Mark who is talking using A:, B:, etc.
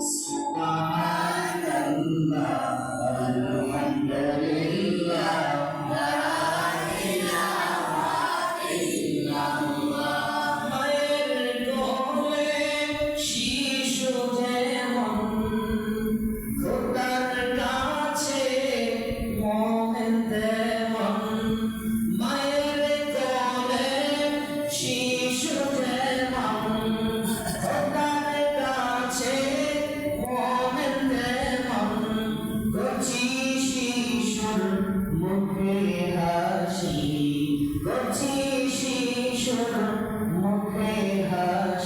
A: Stop. মুখে হাসি করছি শিশুর মুখে হাসি।